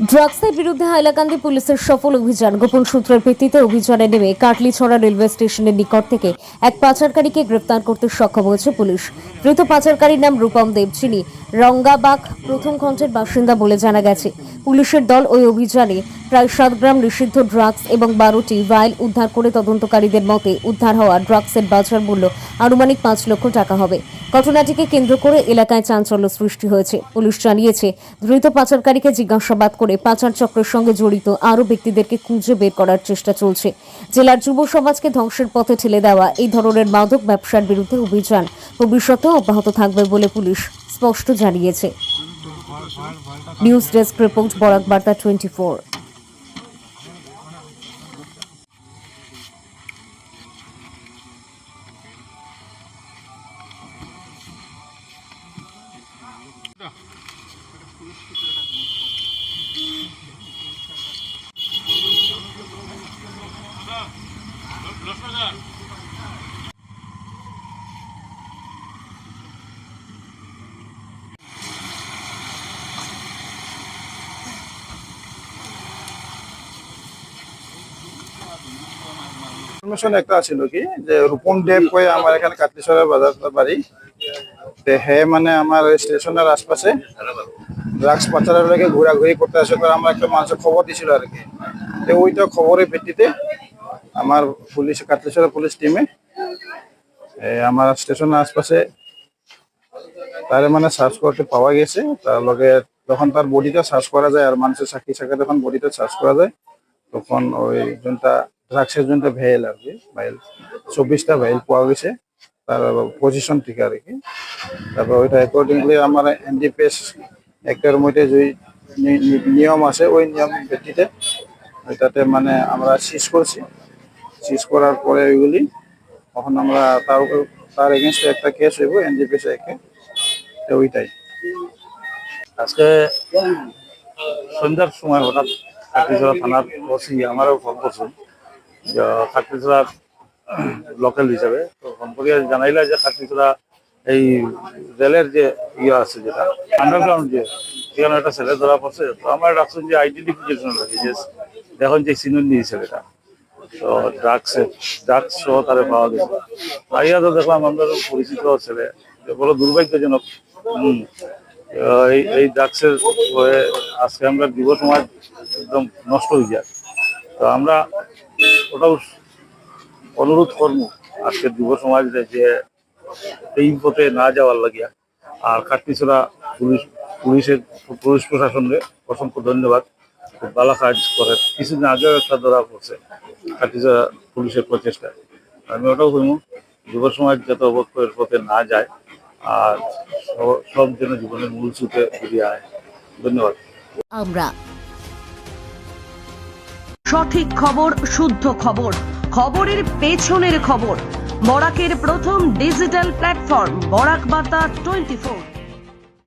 ড্রাগসের বিরুদ্ধে হাইলাকান্দি পুলিশের সফল অভিযান। গোপন সূত্রের ভিত্তিতে অভিযানে নেমে কাটলিছড়া রেলওয়ে স্টেশনের নিকট থেকে এক পাচারকারীকে গ্রেফতার করতে সক্ষম হয়েছে পুলিশ। ধৃত পাচারকারীর নাম রূপম দেব, যিনি রঙ্গাবাগ প্রথম খণ্ডের বাসিন্দা বলে জানা গেছে। পুলিশের দল ওই অভিযানে প্রায় সাত গ্রাম নিষিদ্ধ ড্রাগস এবং বারোটি ভাইল উদ্ধার করে তদন্তকারীদের মতে উদ্ধার হওয়া ড্রাগসের বাজার মূল্য আনুমানিক পাঁচ লক্ষ টাকা হবে। ঘটনাটিকে কেন্দ্র করে এলাকায় চাঞ্চল্য সৃষ্টি হয়েছে। পুলিশ জানিয়েছে, ধৃত পাচারকারীকে জিজ্ঞাসাবাদ করে পাচার চক্রের সঙ্গে জড়িত আরও ব্যক্তিদেরকে খুঁজে বের করার চেষ্টা চলছে। জেলার যুব সমাজকে ধ্বংসের পথে ঠেলে দেওয়া এই ধরনের মাদক ব্যবসার বিরুদ্ধে অভিযান ভবিষ্যতেও অব্যাহত থাকবে বলে পুলিশ স্পষ্ট জানিয়েছে। News desk report, Barak Barta twenty four. Information একটা কি, যে রূপম দেব কয়ে আমার এখানে কাটলিছড়া বাজার বাড়ি। হে মানে আমার স্টেশনের আশপাশে ড্রাগস পাচারের লেগে ঘোরাঘুরি করতে আসে আমার একটা মানুষের খবর দিছিল আর কি। ওইটা খবরের ভিত্তিতে আমার পুলিশ কাটলিছড়া পুলিশ টিমে আমার স্টেশনের আশপাশে তারে মানে সার্চ করতে পাওয়া গেছে। তার লগে যখন তার বডিটা সার্চ করা যায় আর মানুষের সাক্ষী সাক্ষাৎ যখন বডিটা সার্চ করা যায়, তখন ওই যোনটা ড্রাগসের যোনটা ভেল আর কি ভেল চব্বিশটা ভেল পাওয়া গেছে। তার পজিশন থেকে আর কি। তারপর ওইটা অ্যাকর্ডিংলি আমার এনডিপিএস একটার মধ্যে যে নিয়ম আছে, ওই নিয়ম ভিত্তিতে ওইটাতে মানে আমরা শেষ করছি। সিজ করার পরে ওইগুলি তখন আমরা তার তার এগেনস্টে একটা কেস হইব এনডিপিএস একে। ওইটাই। আজকে সন্ধ্যার সময় হঠাৎ কাটিজোড়া থানার ওসি আমারও ফোন করছেন, যে কাটিজোড়ার লোকাল হিসাবে। তো ফোন করিয়া জানাইলা যে কাটিজোড়া এই রেলের যে ইয়ে আছে যেটা আন্ডারগ্রাউন্ড যে সেখানে একটা ছেলে ধরা পড়ছে, তো আমার রাখছেন যে আইডেন্টিফিকেশন যে দেখুন যে নিয়ে ছেলেটা। তো ড্রাগস ড্রাগস সহ তারে পাওয়া গেছে। আইয়া তো দেখলাম আমরা পরিচিত ছেলে বড় দুর্ভাগ্যজনক। হম এই এই ড্রাগসের হয়ে আজকে আমরা যুব সমাজ একদম নষ্ট হয়ে যায় তো আমরা ওটাও অনুরোধ করব আজকের যুব সমাজ যে এই পথে না যাওয়ার লাগিয়া। আর কাটনিছড়া পুলিশ, পুলিশের পুলিশ প্রশাসনকে অসংখ্য ধন্যবাদ। খুব ভালো কাজ করে। কিছুদিন আগেও একটা ধরা পড়ছে। কাটনিছড়া পুলিশের প্রচেষ্টায়। আমি ওটাও কইমু যুব সমাজ যাতে অবক্ষয়ের পথে না যায় আর সব- সব যেন জীবনের মূল সুতে ফিরিয়ে আয় ধন্যবাদ। আমরা সঠিক খবর শুদ্ধ খবর খবরের পেছনের খবর বরাকের প্রথম digital platform Barak Barta twenty four